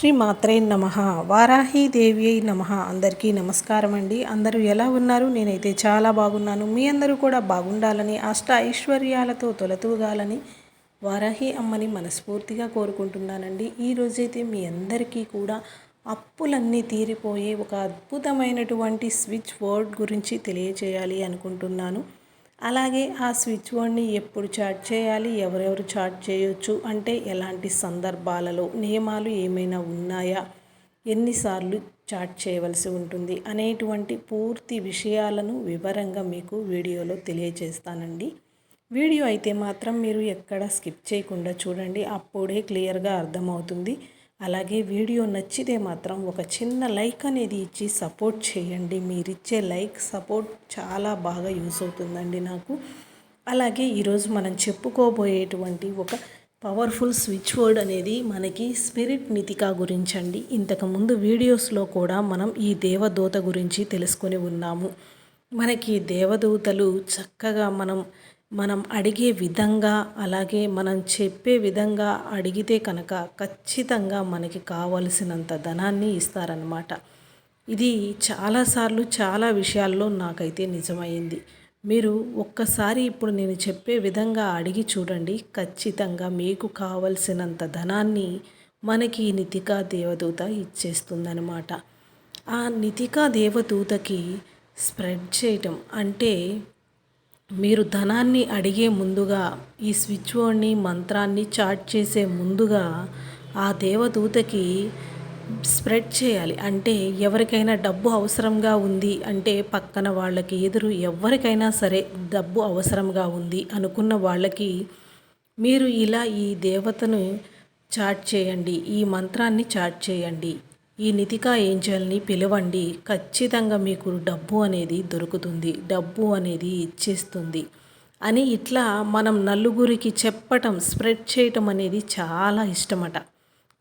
శ్రీ మాత్రే నమ. వారాహీదేవి అయి నమ. అందరికీ నమస్కారం అండి. అందరూ ఎలా ఉన్నారు? నేనైతే చాలా బాగున్నాను. మీ అందరూ కూడా బాగుండాలని అష్ట ఐశ్వర్యాలతో తొలతూగాలని వారాహి అమ్మని మనస్ఫూర్తిగా కోరుకుంటున్నానండి. ఈ రోజైతే మీ అందరికీ కూడా అప్పులన్నీ తీరిపోయే ఒక అద్భుతమైనటువంటి స్విచ్ వర్డ్ గురించి తెలియజేయాలి అనుకుంటున్నాను. అలాగే ఆ స్విచ్ బోర్డ్ని ఎప్పుడు చాట్ చేయాలి ఎవరెవరు చాట్ చేయొచ్చు అంటే ఎలాంటి సందర్భాలలో నియమాలు ఏమైనా ఉన్నాయా ఎన్నిసార్లు చాట్ చేయవలసి ఉంటుంది అనేటువంటి పూర్తి విషయాలను వివరంగా మీకు వీడియోలో తెలియజేస్తానండి. వీడియో అయితే మాత్రం మీరు ఎక్కడ స్కిప్ చేయకుండా చూడండి అప్పుడే క్లియర్గా అర్థమవుతుంది. అలాగే వీడియో నచ్చితే మాత్రం ఒక చిన్న లైక్ అనేది ఇచ్చి సపోర్ట్ చేయండి. మీరిచ్చే లైక్ సపోర్ట్ చాలా బాగా యూస్ అవుతుందండి నాకు. అలాగే ఈరోజు మనం చెప్పుకోబోయేటువంటి ఒక పవర్ఫుల్ స్విచ్ వర్డ్ అనేది మనకి స్పిరిట్ నితిక గురించి అండి ఇంతకుముందు వీడియోస్లో కూడా మనం ఈ దేవదూత గురించి తెలుసుకొని ఉన్నాము. మనకి దేవదూతలు చక్కగా మనం మనం అడిగే విధంగా అలాగే మనం చెప్పే విధంగా అడిగితే కనుక ఖచ్చితంగా మనకి కావలసినంత ధనాన్ని ఇస్తారనమాట ఇది చాలాసార్లు చాలా విషయాల్లో నాకైతే నిజమైంది. మీరు ఒక్కసారి ఇప్పుడు నేను చెప్పే విధంగా అడిగి చూడండి. ఖచ్చితంగా మీకు కావలసినంత ధనాన్ని మనకి నితికా దేవదూత ఇచ్చేస్తుందనమాట ఆ నితికా దేవదూతకి స్ప్రెడ్ చేయటం అంటే మీరు ధనాన్ని అడిగే ముందుగా ఈ స్విచ్ బోర్డ్ని మంత్రాన్ని చాట్ చేసే ముందుగా ఆ దేవదూతకి స్ప్రెడ్ చేయాలి. అంటే ఎవరికైనా డబ్బు అవసరంగా ఉంది అంటే పక్కన వాళ్ళకి ఎదురు ఎవరికైనా సరే డబ్బు అవసరంగా ఉంది అనుకున్న వాళ్ళకి మీరు ఇలా ఈ దేవతను చాట్ చేయండి ఈ మంత్రాన్ని చాట్ చేయండి. ఈ నితికా ఏంజల్ని పిలవండి. ఖచ్చితంగా మీకు డబ్బు అనేది దొరుకుతుంది. డబ్బు అనేది ఇచ్చేస్తుంది. అని ఇట్లా మనం నలుగురికి చెప్పటం స్ప్రెడ్ చేయటం అనేది చాలా ఇష్టమట.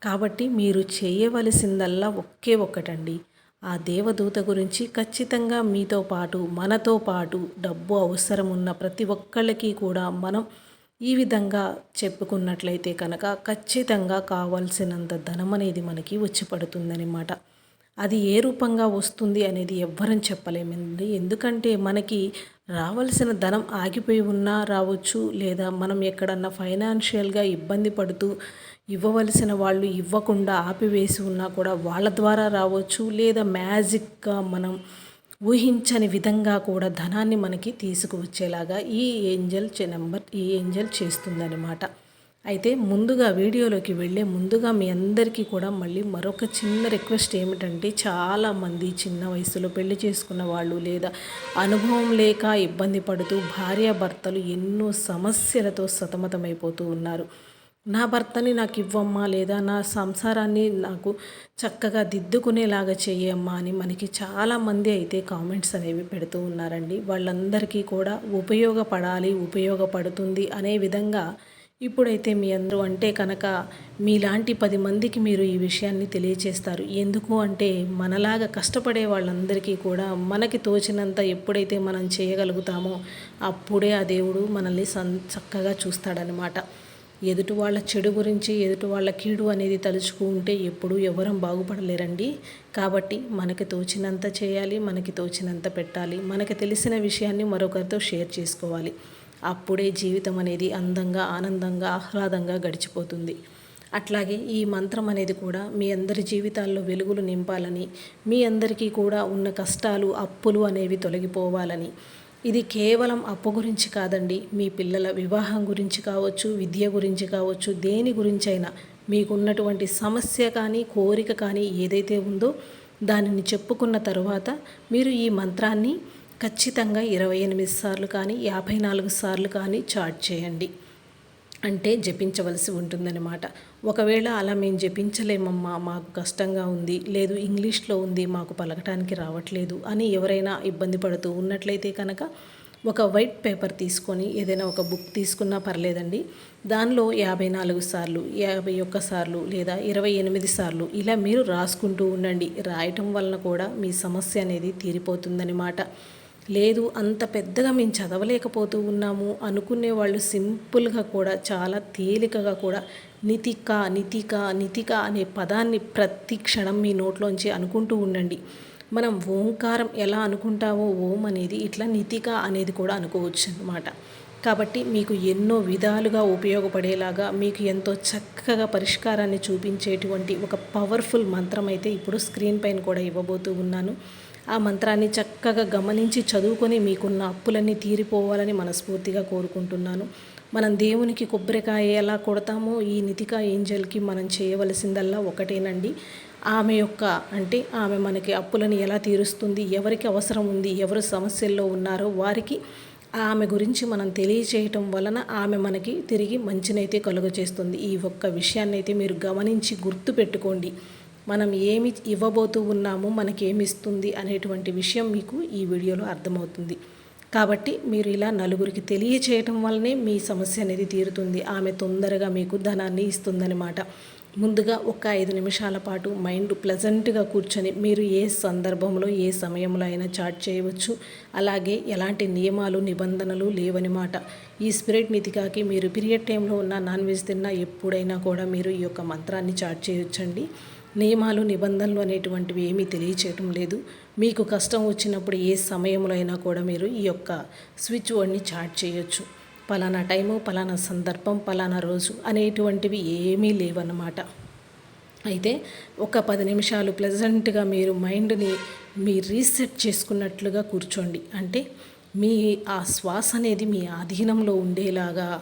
కాబట్టి మీరు చేయవలసిందల్లా ఒకే ఒక్కటండి. ఆ దేవదూత గురించి ఖచ్చితంగా మీతో పాటు మనతో పాటు డబ్బు అవసరం ఉన్న ప్రతి ఒక్కళ్ళకి కూడా మనం ఈ విధంగా చెప్పుకున్నట్లయితే కనుక ఖచ్చితంగా కావాల్సినంత ధనం అనేది మనకి వచ్చి పడుతుందనమాట అది ఏ రూపంగా వస్తుంది అనేది ఎవ్వరం చెప్పలేమండి. ఎందుకంటే మనకి రావాల్సిన ధనం ఆగిపోయి ఉన్నా రావచ్చు లేదా మనం ఎక్కడన్నా ఫైనాన్షియల్గా ఇబ్బంది పడుతూ ఇవ్వవలసిన వాళ్ళు ఇవ్వకుండా ఆపివేసి ఉన్నా కూడా వాళ్ళ ద్వారా రావచ్చు లేదా మ్యాజిక్గా మనం ఊహించని విధంగా కూడా ధనాన్ని మనకి తీసుకువచ్చేలాగా ఈ ఏంజల్ నెంబర్ ఈ ఏంజల్ చేస్తుందన్నమాట. అయితే ముందుగా వీడియోలోకి వెళ్ళే ముందుగా మీ అందరికీ కూడా మళ్ళీ మరొక చిన్న రిక్వెస్ట్ ఏమిటంటే చాలామంది చిన్న వయసులో పెళ్ళి చేసుకున్న వాళ్ళు లేదా అనుభవం లేక ఇబ్బంది పడుతూ భార్యాభర్తలు ఎన్నో సమస్యలతో సతమతమైపోతూ ఉన్నారు. నా భర్తని నాకు ఇవ్వమ్మా లేదా నా సంసారాన్ని నాకు చక్కగా దిద్దుకునేలాగా చెయ్యమ్మా అని మనకి చాలామంది అయితే కామెంట్స్ అనేవి పెడుతూ ఉన్నారండి. వాళ్ళందరికీ కూడా ఉపయోగపడాలి ఉపయోగపడుతుంది అనే విధంగా ఇప్పుడైతే మీ అందరూ అంటే కనుక మీలాంటి పది మందికి మీరు ఈ విషయాన్ని తెలియచేస్తారు. ఎందుకు అంటే మనలాగా కష్టపడే వాళ్ళందరికీ కూడా మనకి తోచినంత ఎప్పుడైతే మనం చేయగలుగుతామో అప్పుడే ఆ దేవుడు మనల్ని సన్ చక్కగా చూస్తాడనమాట ఎదుటి వాళ్ళ చెడు గురించి ఎదుటి వాళ్ళ కీడు అనేది తలుచుకుంటే ఎప్పుడూ ఎవరం బాగుపడలేరండి. కాబట్టి మనకి తోచినంత చేయాలి మనకి తోచినంత పెట్టాలి మనకి తెలిసిన విషయాన్ని మరొకరితో షేర్ చేసుకోవాలి. అప్పుడే జీవితం అనేది అందంగా ఆనందంగా ఆహ్లాదంగా గడిచిపోతుంది. అట్లాగే ఈ మంత్రం అనేది కూడా మీ అందరి జీవితాల్లో వెలుగులు నింపాలని మీ అందరికీ కూడా ఉన్న కష్టాలు అప్పులు అనేవి తొలగిపోవాలని ఇది కేవలం అప్పు గురించి కాదండి. మీ పిల్లల వివాహం గురించి కావచ్చు విద్య గురించి కావచ్చు దేని గురించైనా మీకున్నటువంటి సమస్య కానీ కోరిక కానీ ఏదైతే ఉందో దానిని చెప్పుకున్న తరువాత మీరు ఈ మంత్రాన్ని ఖచ్చితంగా ఇరవై ఎనిమిది సార్లు కానీ యాభై నాలుగు సార్లు కానీ చాట్ చేయండి. అంటే జపించవలసి ఉంటుందన్నమాట. ఒకవేళ అలా మేము జపించలేమమ్మా మాకు కష్టంగా ఉంది లేదు ఇంగ్లీష్లో ఉంది మాకు పలకటానికి రావట్లేదు అని ఎవరైనా ఇబ్బంది పడుతూ ఉన్నట్లయితే కనుక ఒక వైట్ పేపర్ తీసుకొని ఏదైనా ఒక బుక్ తీసుకున్నా పర్లేదండి. దానిలో యాభై నాలుగు సార్లు యాభై ఒక్క సార్లు లేదా ఇరవై ఎనిమిది సార్లు ఇలా మీరు రాసుకుంటూ ఉండండి. రాయటం వలన కూడా మీ సమస్య అనేది తీరిపోతుందన్నమాట. లేదు అంత పెద్దగా మేము చదవలేకపోతూ ఉన్నాము అనుకునే వాళ్ళు సింపుల్గా కూడా చాలా తేలికగా కూడా నితిక నితిక నితిక అనే పదాన్ని ప్రతి క్షణం మీ నోట్లోంచి అనుకుంటూ ఉండండి. మనం ఓంకారం ఎలా అనుకుంటావో ఓం అనేది ఇట్లా నితిక అనేది కూడా అనుకోవచ్చు అన్నమాట కాబట్టి మీకు ఎన్నో విధాలుగా ఉపయోగపడేలాగా మీకు ఎంతో చక్కగా పరిష్కారాన్ని చూపించేటువంటి ఒక పవర్ఫుల్ మంత్రం అయితే ఇప్పుడు స్క్రీన్ పైన కూడా ఇవ్వబోతూ ఉన్నాను. ఆ మంత్రాన్ని చక్కగా గమనించి చదువుకొని మీకున్న అప్పులన్నీ తీరిపోవాలని మనస్ఫూర్తిగా కోరుకుంటున్నాను. మనం దేవునికి కొబ్బరికాయ ఎలా కొడతామో ఈ నితిక ఏంజల్కి మనం చేయవలసిందల్లా ఒకటేనండి. ఆమె యొక్క అంటే ఆమె మనకి అప్పులను ఎలా తీరుస్తుంది ఎవరికి అవసరం ఉంది ఎవరు సమస్యల్లో ఉన్నారో వారికి ఆమె గురించి మనం తెలియచేయటం వలన ఆమె మనకి తిరిగి మంచినైతే కలుగ చేస్తుంది ఈ ఒక్క విషయాన్ని అయితే మీరు గమనించి గుర్తు పెట్టుకోండి మనం ఏమి ఇవ్వబోతూ ఉన్నామో మనకి ఏమి ఇస్తుంది అనేటువంటి విషయం మీకు ఈ వీడియోలో అర్థమవుతుంది. కాబట్టి మీరు ఇలా నలుగురికి తెలియచేయటం వల్లనే మీ సమస్య అనేది తీరుతుంది. ఆమె తొందరగా మీకు ధనాన్ని ఇస్తుందన్నమాట. ముందుగా ఒక ఐదు నిమిషాల పాటు మైండ్ ప్లెజెంట్గా కూర్చొని మీరు ఏ సందర్భంలో ఏ సమయంలో అయినా చాట్ చేయవచ్చు. అలాగే ఎలాంటి నియమాలు నిబంధనలు లేవనమాట ఈ స్పిరిట్ మితికాకి మీరు పీరియడ్ టైంలో ఉన్న నాన్ వెజ్ తిన్నా ఎప్పుడైనా కూడా మీరు ఈ యొక్క మంత్రాన్ని చాట్ చేయొచ్చండి. నియమాలు నిబంధనలు అనేటువంటివి ఏమీ తెలియచేయటం లేదు. మీకు కష్టం వచ్చినప్పుడు ఏ సమయంలో అయినా కూడా మీరు ఈ యొక్క స్విచ్ బోర్డ్ని చార్జ్ చేయొచ్చు. పలానా టైము పలానా సందర్భం పలానా రోజు అనేటువంటివి ఏమీ లేవన్నమాట. అయితే ఒక పది నిమిషాలు ప్లెజెంట్గా మీరు మైండ్ని మీ రీసెట్ చేసుకున్నట్లుగా కూర్చోండి. అంటే మీ ఆ శ్వాస అనేది మీ ఆధీనంలో ఉండేలాగా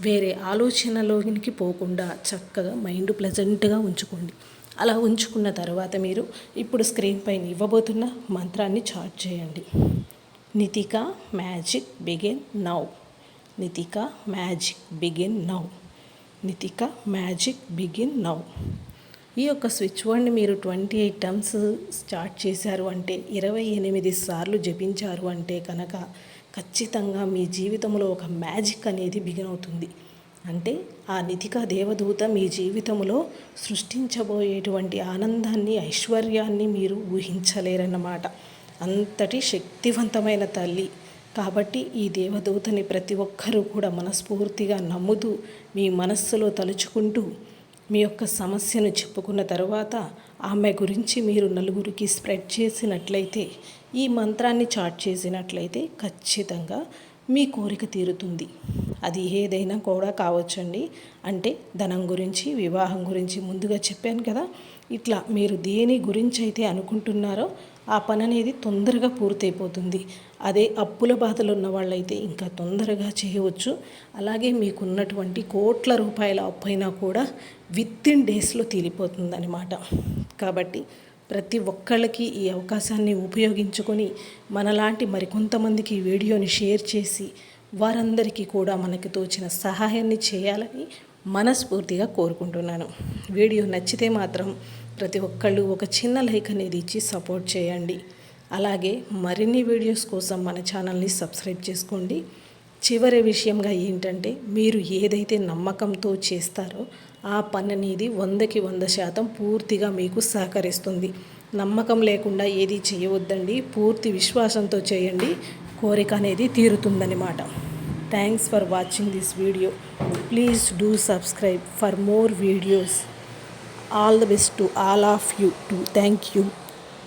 వేరే ఆలోచనలోనికి పోకుండా చక్కగా మైండ్ ప్లెజెంట్గా ఉంచుకోండి. అలా ఉంచుకున్న తర్వాత మీరు ఇప్పుడు స్క్రీన్ పైన ఇవ్వబోతున్న మంత్రాన్ని చార్ట్ చేయండి. Nitika magic begin now. Nitika magic begin now. Nitika magic begin now. ఈ యొక్క స్విచ్ వర్డ్ని మీరు ట్వంటీ ఎయిట్ టర్మ్స్ స్టార్ట్ చేశారు అంటే ఇరవై ఎనిమిది సార్లు జపించారు అంటే కనుక ఖచ్చితంగా మీ జీవితంలో ఒక మ్యాజిక్ అనేది బిగిన్ అవుతుంది. అంటే ఆ నిధిక దేవదూత మీ జీవితంలో సృష్టించబోయేటువంటి ఆనందాన్ని ఐశ్వర్యాన్ని మీరు ఊహించలేరన్నమాట. అంతటి శక్తివంతమైన తల్లి. కాబట్టి ఈ దేవదూతని ప్రతి ఒక్కరూ కూడా మనస్ఫూర్తిగా నమ్ముతూ మీ మనస్సులో తలుచుకుంటూ మీ యొక్క సమస్యను చెప్పుకున్న తర్వాత ఆమె గురించి మీరు నలుగురికి స్ప్రెడ్ చేసినట్లయితే ఈ మంత్రాన్ని చాట్ చేసినట్లయితే ఖచ్చితంగా మీ కోరిక తీరుతుంది. అది ఏదైనా కూడా కావచ్చండి. అంటే ధనం గురించి వివాహం గురించి ముందుగా చెప్పాను కదా. ఇట్లా మీరు దేని గురించి అయితే అనుకుంటున్నారో ఆ పని అనేది తొందరగా పూర్తయిపోతుంది. అదే అప్పుల బాధలు ఉన్న వాళ్ళైతే ఇంకా తొందరగా చేయవచ్చు. అలాగే మీకున్నటువంటి కోట్ల రూపాయల అప్పు అయినా కూడా విత్ ఇన్ డేస్లో తీరిపోతుంది అనమాట కాబట్టి ప్రతి ఒక్కళ్ళకి ఈ అవకాశాన్ని ఉపయోగించుకొని మనలాంటి మరికొంతమందికి ఈ వీడియోని షేర్ చేసి వారందరికీ కూడా మనకి తోచిన సహాయాన్ని చేయాలని మనస్ఫూర్తిగా కోరుకుంటున్నాను. వీడియో నచ్చితే మాత్రం ప్రతి ఒక్కళ్ళు ఒక చిన్న లైక్ అనేది ఇచ్చి సపోర్ట్ చేయండి. అలాగే మరిన్ని వీడియోస్ కోసం మన ఛానల్ని సబ్స్క్రైబ్ చేసుకోండి. చివరి విషయంగా ఏంటంటే మీరు ఏదైతే నమ్మకంతో చేస్తారో ఆ పని అనేది వందకి వంద శాతం పూర్తిగా మీకు సహకరిస్తుంది. నమ్మకం లేకుండా ఏది చేయవద్దండి. పూర్తి విశ్వాసంతో చేయండి. కోరిక అనేది తీరుతుందన్నమాట. Thanks for watching this video please do subscribe for more videos all the best to all of you to thank you